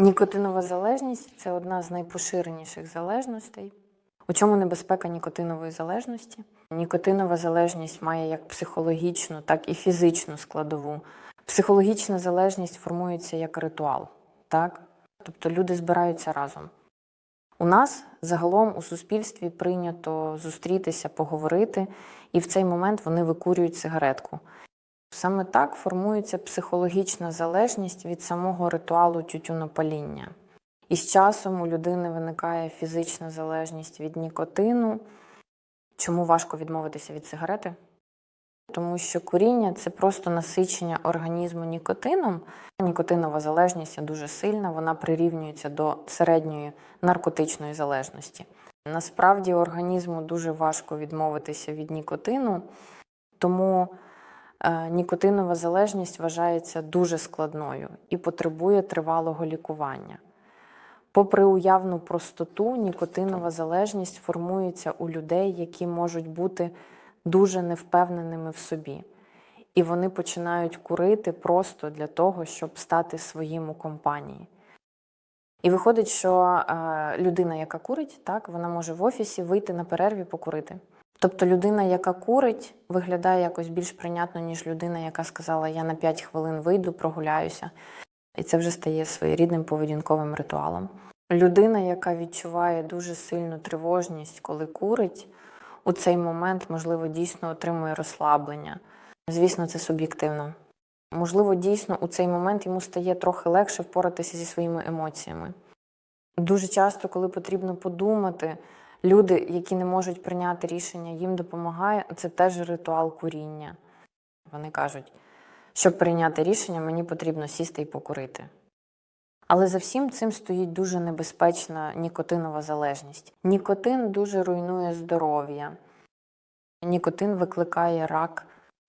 Нікотинова залежність це одна з найпоширеніших залежностей. У чому небезпека нікотинової залежності? Нікотинова залежність має як психологічну, так і фізичну складову. Психологічна залежність формується як ритуал, так? тобто люди збираються разом. У нас загалом у суспільстві прийнято зустрітися, поговорити, і в цей момент вони викурюють сигаретку. Саме так формується психологічна залежність від самого ритуалу тютюнопаління. І з часом у людини виникає фізична залежність від нікотину. Чому важко відмовитися від сигарети? Тому що куріння це просто насичення організму нікотином. Нікотинова залежність дуже сильна, вона прирівнюється до середньої наркотичної залежності. Насправді організму дуже важко відмовитися від нікотину, тому нікотинова залежність вважається дуже складною і потребує тривалого лікування. Попри уявну простоту, нікотинова залежність формується у людей, які можуть бути дуже невпевненими в собі. І вони починають курити просто для того, щоб стати своїм у компанії. І виходить, що е, людина, яка курить, так, вона може в офісі вийти на перерві покурити. Тобто людина, яка курить, виглядає якось більш прийнятно, ніж людина, яка сказала, я на 5 хвилин вийду, прогуляюся. І це вже стає своєрідним поведінковим ритуалом. Людина, яка відчуває дуже сильну тривожність, коли курить, у цей момент, можливо, дійсно отримує розслаблення. Звісно, це суб'єктивно. Можливо, дійсно у цей момент йому стає трохи легше впоратися зі своїми емоціями. Дуже часто, коли потрібно подумати, люди, які не можуть прийняти рішення, їм допомагає це теж ритуал куріння. Вони кажуть, щоб прийняти рішення, мені потрібно сісти і покурити. Але за всім цим стоїть дуже небезпечна нікотинова залежність. Нікотин дуже руйнує здоров'я, нікотин викликає рак,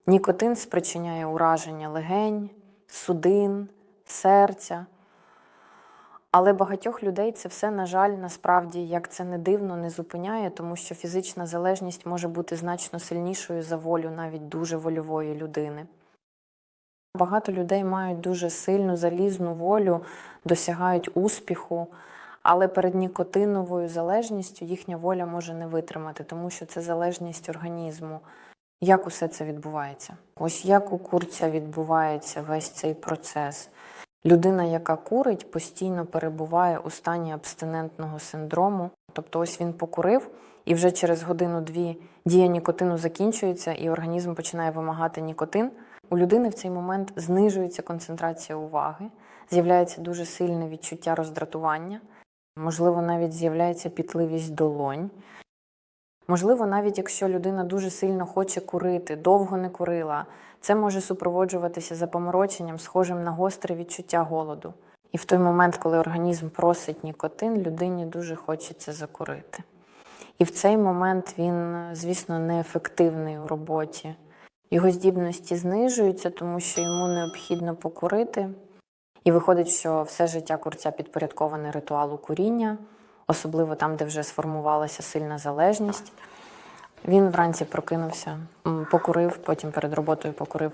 нікотин спричиняє ураження легень, судин, серця. Але багатьох людей це все, на жаль, насправді, як це не дивно, не зупиняє, тому що фізична залежність може бути значно сильнішою за волю навіть дуже вольової людини. Багато людей мають дуже сильну залізну волю, досягають успіху, але перед нікотиновою залежністю їхня воля може не витримати, тому що це залежність організму. Як усе це відбувається? Ось як у курця відбувається весь цей процес. Людина, яка курить, постійно перебуває у стані абстинентного синдрому. Тобто, ось він покурив, і вже через годину-дві дія нікотину закінчується, і організм починає вимагати нікотин. У людини в цей момент знижується концентрація уваги, з'являється дуже сильне відчуття роздратування, можливо, навіть з'являється пітливість долонь. Можливо, навіть якщо людина дуже сильно хоче курити, довго не курила, це може супроводжуватися запомороченням, схожим на гостре відчуття голоду. І в той момент, коли організм просить нікотин, людині дуже хочеться закурити. І в цей момент він, звісно, неефективний у роботі. Його здібності знижуються, тому що йому необхідно покурити. І виходить, що все життя курця підпорядковане ритуалу куріння, особливо там, де вже сформувалася сильна залежність. Він вранці прокинувся, покурив, потім перед роботою покурив.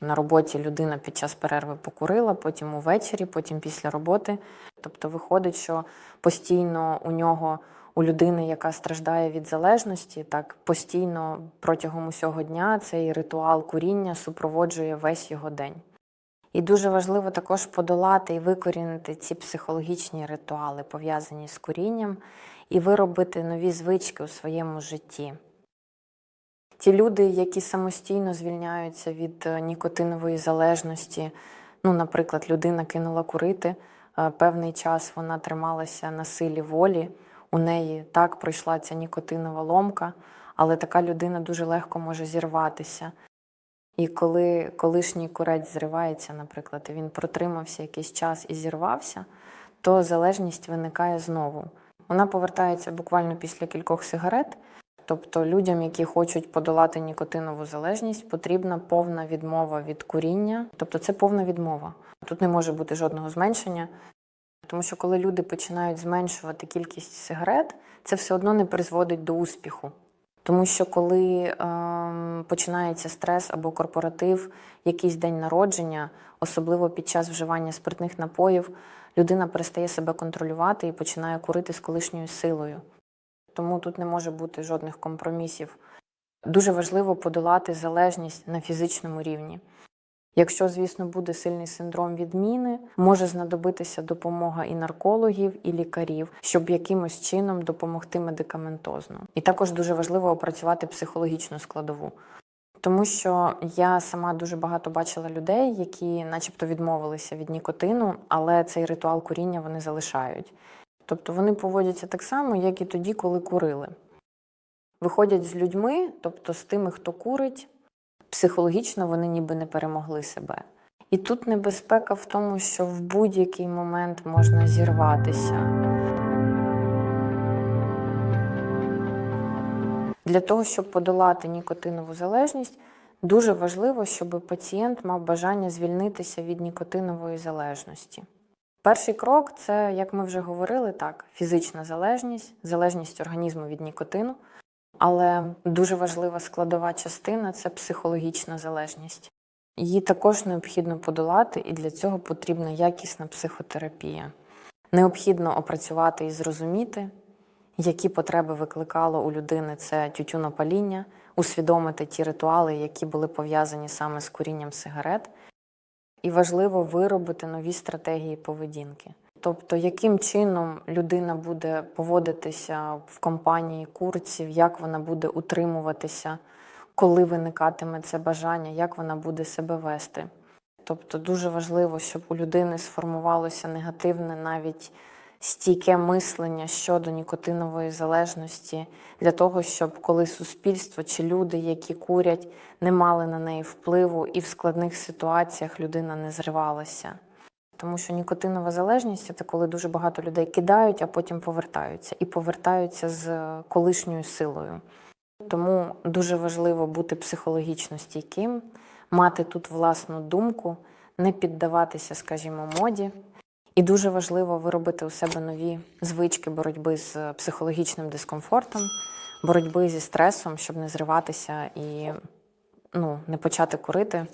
На роботі людина під час перерви покурила, потім увечері, потім після роботи. Тобто виходить, що постійно у нього, у людини, яка страждає від залежності, так постійно протягом усього дня цей ритуал куріння супроводжує весь його день. І дуже важливо також подолати і викорінити ці психологічні ритуали, пов'язані з курінням, і виробити нові звички у своєму житті. Ті люди, які самостійно звільняються від е, нікотинової залежності, ну, наприклад, людина кинула курити, е, певний час вона трималася на силі волі, у неї так пройшла ця нікотинова ломка, але така людина дуже легко може зірватися. І коли колишній курець зривається, наприклад, і він протримався якийсь час і зірвався, то залежність виникає знову. Вона повертається буквально після кількох сигарет. Тобто людям, які хочуть подолати нікотинову залежність, потрібна повна відмова від куріння. Тобто це повна відмова. Тут не може бути жодного зменшення. Тому що коли люди починають зменшувати кількість сигарет, це все одно не призводить до успіху. Тому що коли ем, починається стрес або корпоратив, якийсь день народження, особливо під час вживання спиртних напоїв, людина перестає себе контролювати і починає курити з колишньою силою. Тому тут не може бути жодних компромісів. Дуже важливо подолати залежність на фізичному рівні. Якщо, звісно, буде сильний синдром відміни, може знадобитися допомога і наркологів, і лікарів, щоб якимось чином допомогти медикаментозно. І також дуже важливо опрацювати психологічну складову. Тому що я сама дуже багато бачила людей, які, начебто, відмовилися від нікотину, але цей ритуал куріння вони залишають. Тобто вони поводяться так само, як і тоді, коли курили. Виходять з людьми, тобто з тими, хто курить, психологічно вони ніби не перемогли себе. І тут небезпека в тому, що в будь-який момент можна зірватися. Для того, щоб подолати нікотинову залежність, дуже важливо, щоб пацієнт мав бажання звільнитися від нікотинової залежності. Перший крок це, як ми вже говорили, так, фізична залежність, залежність організму від нікотину. Але дуже важлива складова частина це психологічна залежність. Її також необхідно подолати, і для цього потрібна якісна психотерапія. Необхідно опрацювати і зрозуміти, які потреби викликало у людини це тютюнопаління, усвідомити ті ритуали, які були пов'язані саме з курінням сигарет, і важливо виробити нові стратегії поведінки. Тобто, яким чином людина буде поводитися в компанії курців, як вона буде утримуватися, коли виникатиме це бажання, як вона буде себе вести. Тобто дуже важливо, щоб у людини сформувалося негативне навіть стійке мислення щодо нікотинової залежності, для того, щоб коли суспільство чи люди, які курять, не мали на неї впливу, і в складних ситуаціях людина не зривалася. Тому що нікотинова залежність це коли дуже багато людей кидають, а потім повертаються і повертаються з колишньою силою. Тому дуже важливо бути психологічно стійким, мати тут власну думку, не піддаватися, скажімо, моді. І дуже важливо виробити у себе нові звички боротьби з психологічним дискомфортом, боротьби зі стресом, щоб не зриватися і ну, не почати курити.